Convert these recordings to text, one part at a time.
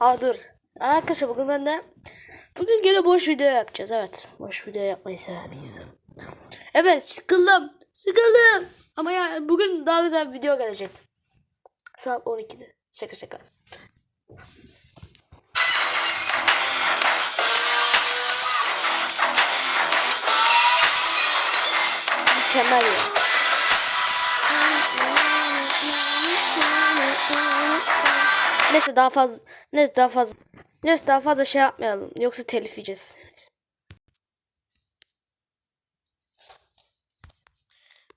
Aa dur. Arkadaşlar bugün ben de bugün gene boş video yapacağız. Evet. Boş video yapmayı insanım. Evet sıkıldım. Sıkıldım. Ama ya bugün daha güzel bir video gelecek. Saat 12'de. Şaka şaka. Mükemmel ya. Neyse daha fazla neyse daha fazla neyse daha fazla şey yapmayalım yoksa telif yiyeceğiz.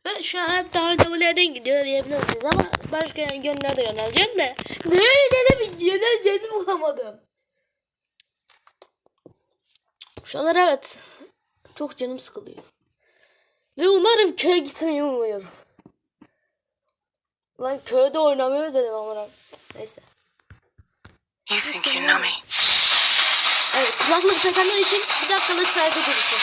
Ve şu an hep WWE'den gidiyor diyebiliriz ama başka yönlere de yöneleceğim de nereye yöneleceğimi bulamadım. Şu an evet çok canım sıkılıyor. Ve umarım köye gitmeyi umuyorum. Lan köyde oynamayı özledim ama. Neyse. You think you know me? Evet kulaklık takanlar için bir dakikalık saygı duruşu.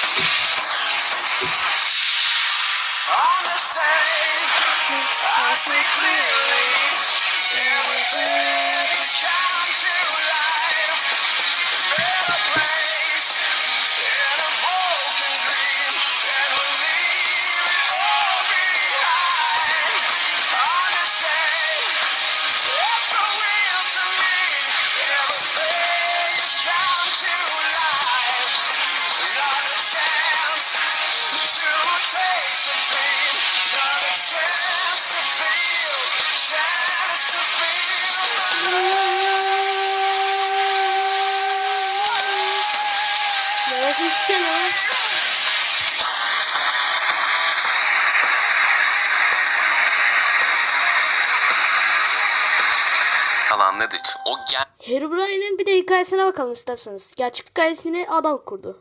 Anladık. O Herobrine'in bir de hikayesine bakalım isterseniz. Gerçek hikayesini adam kurdu.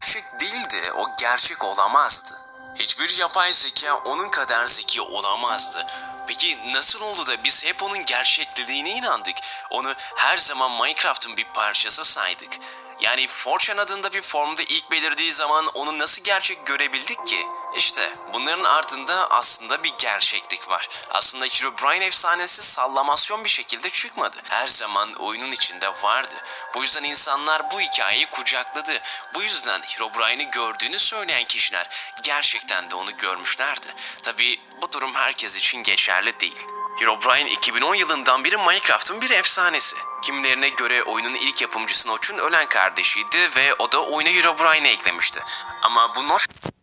gerçek değildi. O gerçek olamazdı. Hiçbir yapay zeka onun kadar zeki olamazdı. Peki nasıl oldu da biz hep onun gerçekliliğine inandık? Onu her zaman Minecraft'ın bir parçası saydık. Yani Fortune adında bir formda ilk belirdiği zaman onu nasıl gerçek görebildik ki? İşte bunların ardında aslında bir gerçeklik var. Aslında Herobrine efsanesi sallamasyon bir şekilde çıkmadı. Her zaman oyunun içinde vardı. Bu yüzden insanlar bu hikayeyi kucakladı. Bu yüzden Herobrine'i gördüğünü söyleyen kişiler gerçekten de onu görmüşlerdi. Tabi bu durum herkes için geçerli değil. Herobrine 2010 yılından beri Minecraft'ın bir efsanesi. Kimilerine göre oyunun ilk yapımcısı Notch'un ölen kardeşiydi ve o da oyuna Herobrine'i eklemişti. Ama bu Notch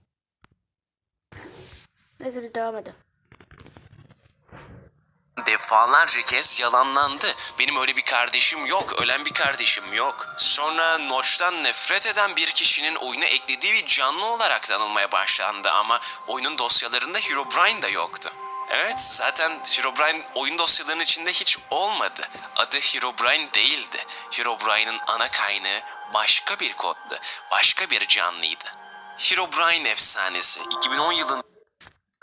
Neyse biz devam edelim. defalarca kez yalanlandı. Benim öyle bir kardeşim yok, ölen bir kardeşim yok. Sonra Notch'tan nefret eden bir kişinin oyuna eklediği bir canlı olarak tanınmaya başlandı ama oyunun dosyalarında Herobrine de yoktu. Evet, zaten Herobrine oyun dosyalarının içinde hiç olmadı. Adı Herobrine değildi. Herobrine'in ana kaynağı başka bir koddu, başka bir canlıydı. Herobrine efsanesi 2010 yılında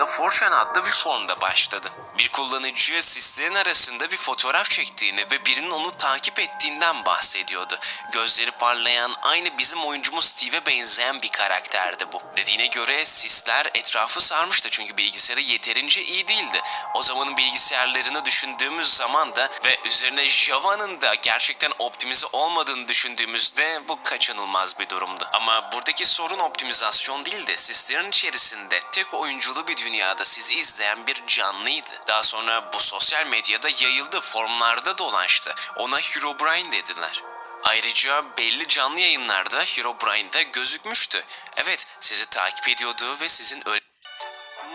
da Fortran adlı bir formda başladı. Bir kullanıcı sislerin arasında bir fotoğraf çektiğini ve birinin onu takip ettiğinden bahsediyordu. Gözleri parlayan aynı bizim oyuncumuz Steve'e benzeyen bir karakterdi bu. Dediğine göre sisler etrafı sarmıştı çünkü bilgisayarı yeterince iyi değildi. O zamanın bilgisayarlarını düşündüğümüz zaman da ve üzerine Java'nın da gerçekten optimize olmadığını düşündüğümüzde bu kaçınılmaz bir durumdu. Ama buradaki sorun optimizasyon değil de sislerin içerisinde tek oyunculu bir dünyada sizi izleyen bir canlıydı. Daha sonra bu sosyal medyada yayıldı, formlarda dolaştı. Ona Herobrine dediler. Ayrıca belli canlı yayınlarda Herobrine'de gözükmüştü. Evet, sizi takip ediyordu ve sizin öl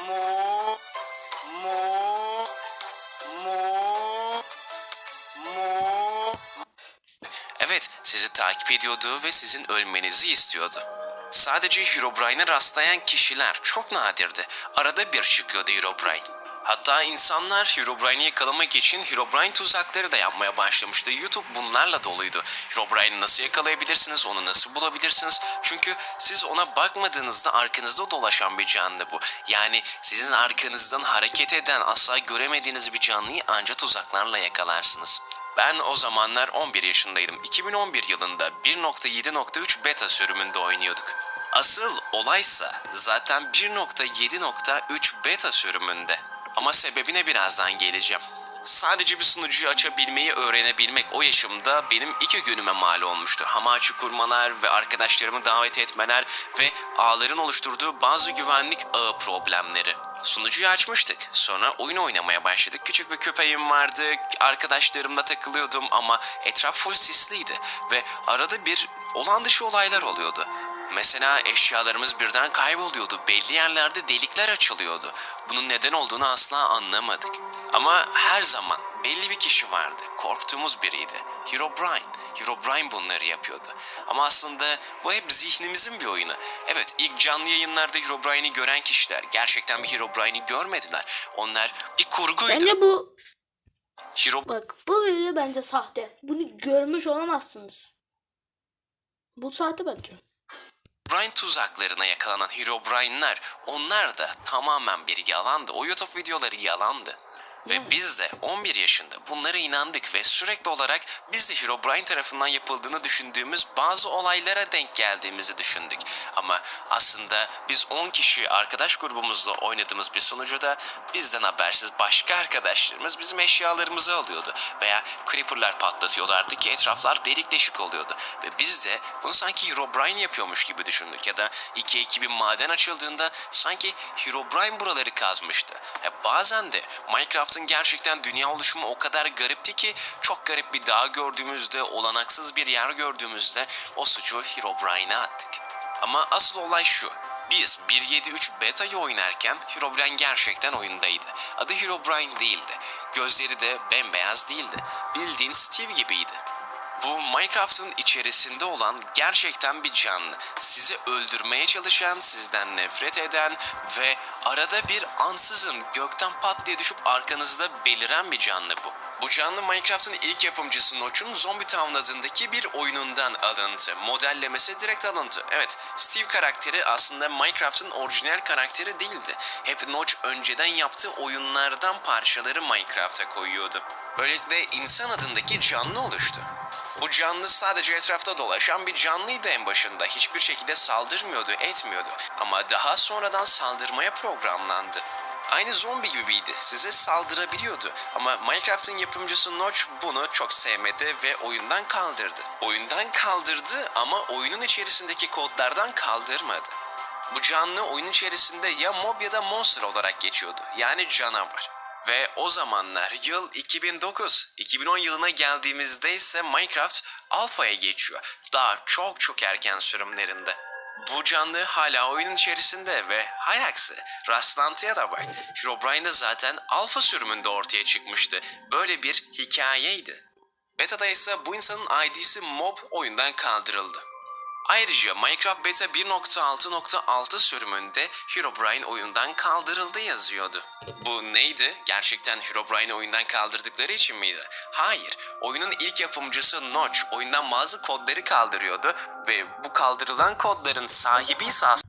Mo, mo, mo, mo. Evet, sizi takip ediyordu ve sizin ölmenizi istiyordu. Sadece Herobrine'e rastlayan kişiler çok nadirdi. Arada bir çıkıyordu Herobrine. Hatta insanlar Herobrine'i yakalamak için Herobrine tuzakları da yapmaya başlamıştı. YouTube bunlarla doluydu. Herobrine'i nasıl yakalayabilirsiniz, onu nasıl bulabilirsiniz? Çünkü siz ona bakmadığınızda arkanızda dolaşan bir canlı bu. Yani sizin arkanızdan hareket eden, asla göremediğiniz bir canlıyı ancak tuzaklarla yakalarsınız. Ben o zamanlar 11 yaşındaydım. 2011 yılında 1.7.3 beta sürümünde oynuyorduk. Asıl olaysa zaten 1.7.3 beta sürümünde. Ama sebebine birazdan geleceğim. Sadece bir sunucuyu açabilmeyi öğrenebilmek o yaşımda benim iki günüme mal olmuştu. Hamachi kurmalar ve arkadaşlarımı davet etmeler ve ağların oluşturduğu bazı güvenlik ağı problemleri. Sunucuyu açmıştık. Sonra oyun oynamaya başladık. Küçük bir köpeğim vardı. Arkadaşlarımla takılıyordum ama etraf full sisliydi. Ve arada bir olan dışı olaylar oluyordu. Mesela eşyalarımız birden kayboluyordu. Belli yerlerde delikler açılıyordu. Bunun neden olduğunu asla anlamadık. Ama her zaman belli bir kişi vardı. Korktuğumuz biriydi. Herobrine. Herobrine bunları yapıyordu. Ama aslında bu hep zihnimizin bir oyunu. Evet ilk canlı yayınlarda Herobrine'i gören kişiler gerçekten bir Herobrine'i görmediler. Onlar bir kurguydu. Bence bu Hero bak bu video bence sahte. Bunu görmüş olamazsınız. Bu sahte bence. Brian tuzaklarına yakalanan Herobrine'ler onlar da tamamen bir yalandı. O YouTube videoları yalandı. Ve biz de 11 yaşında bunlara inandık ve sürekli olarak biz de Herobrine tarafından yapıldığını düşündüğümüz bazı olaylara denk geldiğimizi düşündük. Ama aslında biz 10 kişi arkadaş grubumuzla oynadığımız bir sunucuda bizden habersiz başka arkadaşlarımız bizim eşyalarımızı alıyordu. Veya creeperlar patlatıyorlardı ki etraflar delik deşik oluyordu. Ve biz de bunu sanki Herobrine yapıyormuş gibi düşündük. Ya da 2 ekibin maden açıldığında sanki Herobrine buraları kazmıştı. Ya bazen de Minecraft'ın gerçekten dünya oluşumu o kadar garipti ki çok garip bir dağ gördüğümüzde, olanaksız bir yer gördüğümüzde o suçu Herobrine'e attık. Ama asıl olay şu. Biz 1.7.3 beta'yı oynarken Herobrine gerçekten oyundaydı. Adı Herobrine değildi. Gözleri de bembeyaz değildi. Bildiğin Steve gibiydi. Bu Minecraft'ın içerisinde olan gerçekten bir canlı. Sizi öldürmeye çalışan, sizden nefret eden ve arada bir ansızın gökten pat diye düşüp arkanızda beliren bir canlı bu. Bu canlı Minecraft'ın ilk yapımcısı Notch'un Zombie Town adındaki bir oyunundan alıntı. Modellemesi direkt alıntı. Evet, Steve karakteri aslında Minecraft'ın orijinal karakteri değildi. Hep Notch önceden yaptığı oyunlardan parçaları Minecraft'a koyuyordu. Böylelikle insan adındaki canlı oluştu. Bu canlı sadece etrafta dolaşan bir canlıydı en başında. Hiçbir şekilde saldırmıyordu, etmiyordu. Ama daha sonradan saldırmaya programlandı. Aynı zombi gibiydi. Size saldırabiliyordu. Ama Minecraft'ın yapımcısı Notch bunu çok sevmedi ve oyundan kaldırdı. Oyundan kaldırdı ama oyunun içerisindeki kodlardan kaldırmadı. Bu canlı oyun içerisinde ya mob ya da monster olarak geçiyordu. Yani canavar. Ve o zamanlar yıl 2009. 2010 yılına geldiğimizde ise Minecraft alfaya geçiyor. Daha çok çok erken sürümlerinde. Bu canlı hala oyunun içerisinde ve hay aksi rastlantıya da bak. Herobrine de zaten alfa sürümünde ortaya çıkmıştı. Böyle bir hikayeydi. Beta'da ise bu insanın ID'si mob oyundan kaldırıldı. Ayrıca Minecraft Beta 1.6.6 sürümünde Herobrine oyundan kaldırıldı yazıyordu. Bu neydi? Gerçekten Herobrine'i oyundan kaldırdıkları için miydi? Hayır. Oyunun ilk yapımcısı Notch oyundan bazı kodları kaldırıyordu ve bu kaldırılan kodların sahibi ise kız.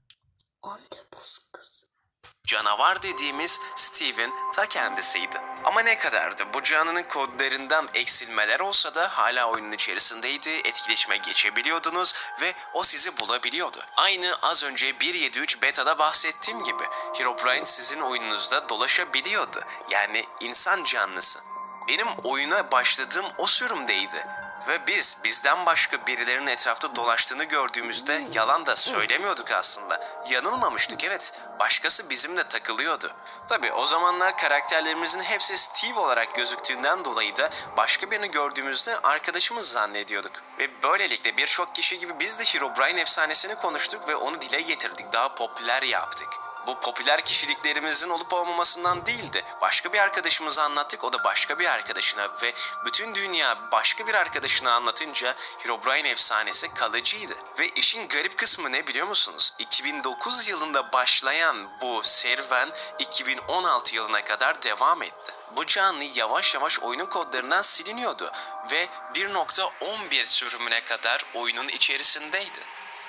Canavar dediğimiz Steve'in ta kendisiydi. Ama ne kadardı? Bu canının kodlarından eksilmeler olsa da hala oyunun içerisindeydi, etkileşime geçebiliyordunuz ve o sizi bulabiliyordu. Aynı az önce 1.7.3 beta'da bahsettiğim gibi Herobrine sizin oyununuzda dolaşabiliyordu. Yani insan canlısı. Benim oyuna başladığım o sürümdeydi. Ve biz bizden başka birilerinin etrafta dolaştığını gördüğümüzde yalan da söylemiyorduk aslında. Yanılmamıştık evet. Başkası bizimle takılıyordu. Tabi o zamanlar karakterlerimizin hepsi Steve olarak gözüktüğünden dolayı da başka birini gördüğümüzde arkadaşımız zannediyorduk. Ve böylelikle birçok kişi gibi biz de Herobrine efsanesini konuştuk ve onu dile getirdik. Daha popüler yaptık. Bu popüler kişiliklerimizin olup olmamasından değildi. Başka bir arkadaşımıza anlattık, o da başka bir arkadaşına ve bütün dünya başka bir arkadaşına anlatınca Herobrine efsanesi kalıcıydı. Ve işin garip kısmı ne biliyor musunuz? 2009 yılında başlayan bu serüven 2016 yılına kadar devam etti. Bu canlı yavaş yavaş oyunun kodlarından siliniyordu ve 1.11 sürümüne kadar oyunun içerisindeydi.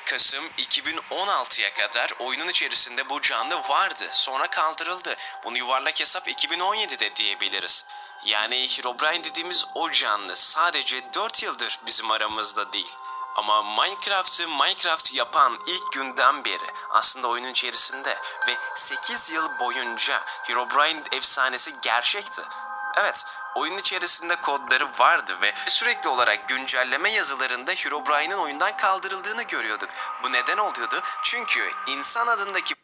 Kasım 2016'ya kadar oyunun içerisinde bu canlı vardı. Sonra kaldırıldı. Bunu yuvarlak hesap 2017'de diyebiliriz. Yani Herobrine dediğimiz o canlı sadece 4 yıldır bizim aramızda değil. Ama Minecraft'ı Minecraft yapan ilk günden beri aslında oyunun içerisinde ve 8 yıl boyunca Herobrine efsanesi gerçekti. Evet, oyun içerisinde kodları vardı ve sürekli olarak güncelleme yazılarında Herobrine'in oyundan kaldırıldığını görüyorduk. Bu neden oluyordu? Çünkü insan adındaki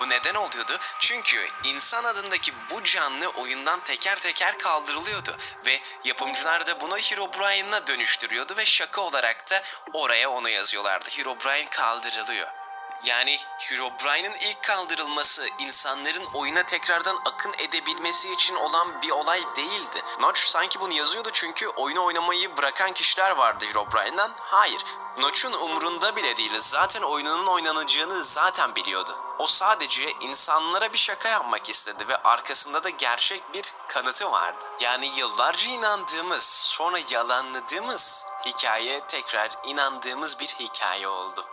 Bu neden oluyordu? Çünkü insan adındaki bu canlı oyundan teker teker kaldırılıyordu ve yapımcılar da bunu Herobrine'a dönüştürüyordu ve şaka olarak da oraya onu yazıyorlardı. Herobrine kaldırılıyor. Yani Herobrine'in ilk kaldırılması insanların oyuna tekrardan akın edebilmesi için olan bir olay değildi. Notch sanki bunu yazıyordu çünkü oyunu oynamayı bırakan kişiler vardı Herobrine'den. Hayır. Notch'un umurunda bile değil. Zaten oyununun oynanacağını zaten biliyordu. O sadece insanlara bir şaka yapmak istedi ve arkasında da gerçek bir kanıtı vardı. Yani yıllarca inandığımız, sonra yalanladığımız hikaye tekrar inandığımız bir hikaye oldu.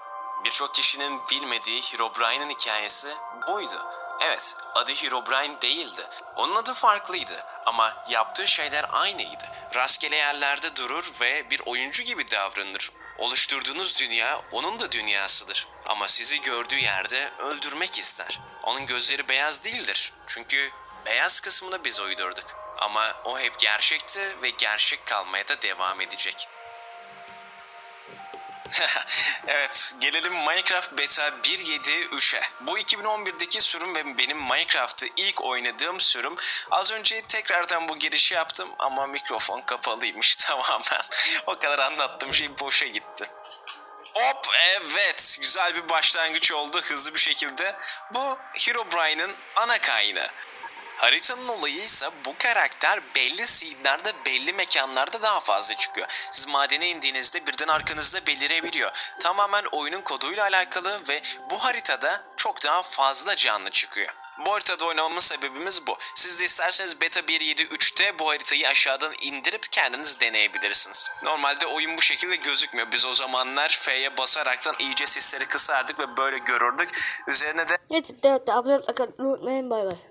Birçok kişinin bilmediği Herobrine'in hikayesi buydu. Evet, adı Herobrine değildi. Onun adı farklıydı ama yaptığı şeyler aynıydı. Rastgele yerlerde durur ve bir oyuncu gibi davranır. Oluşturduğunuz dünya onun da dünyasıdır. Ama sizi gördüğü yerde öldürmek ister. Onun gözleri beyaz değildir. Çünkü beyaz kısmını biz uydurduk. Ama o hep gerçekti ve gerçek kalmaya da devam edecek. evet, gelelim Minecraft Beta 1.7.3'e. Bu 2011'deki sürüm ve benim Minecraft'ı ilk oynadığım sürüm. Az önce tekrardan bu girişi yaptım ama mikrofon kapalıymış tamamen. o kadar anlattığım şey boşa gitti. Hop evet güzel bir başlangıç oldu hızlı bir şekilde. Bu Herobrine'in ana kaynağı. Haritanın olayı ise bu karakter belli seedlerde belli mekanlarda daha fazla çıkıyor. Siz madene indiğinizde birden arkanızda belirebiliyor. Tamamen oyunun koduyla alakalı ve bu haritada çok daha fazla canlı çıkıyor. Bu haritada oynamamız sebebimiz bu. Siz de isterseniz beta 1.7.3'te bu haritayı aşağıdan indirip kendiniz deneyebilirsiniz. Normalde oyun bu şekilde gözükmüyor. Biz o zamanlar F'ye basaraktan iyice sisleri kısardık ve böyle görürdük. Üzerine de Evet, evet, abone olmayı unutmayın. Bay bay.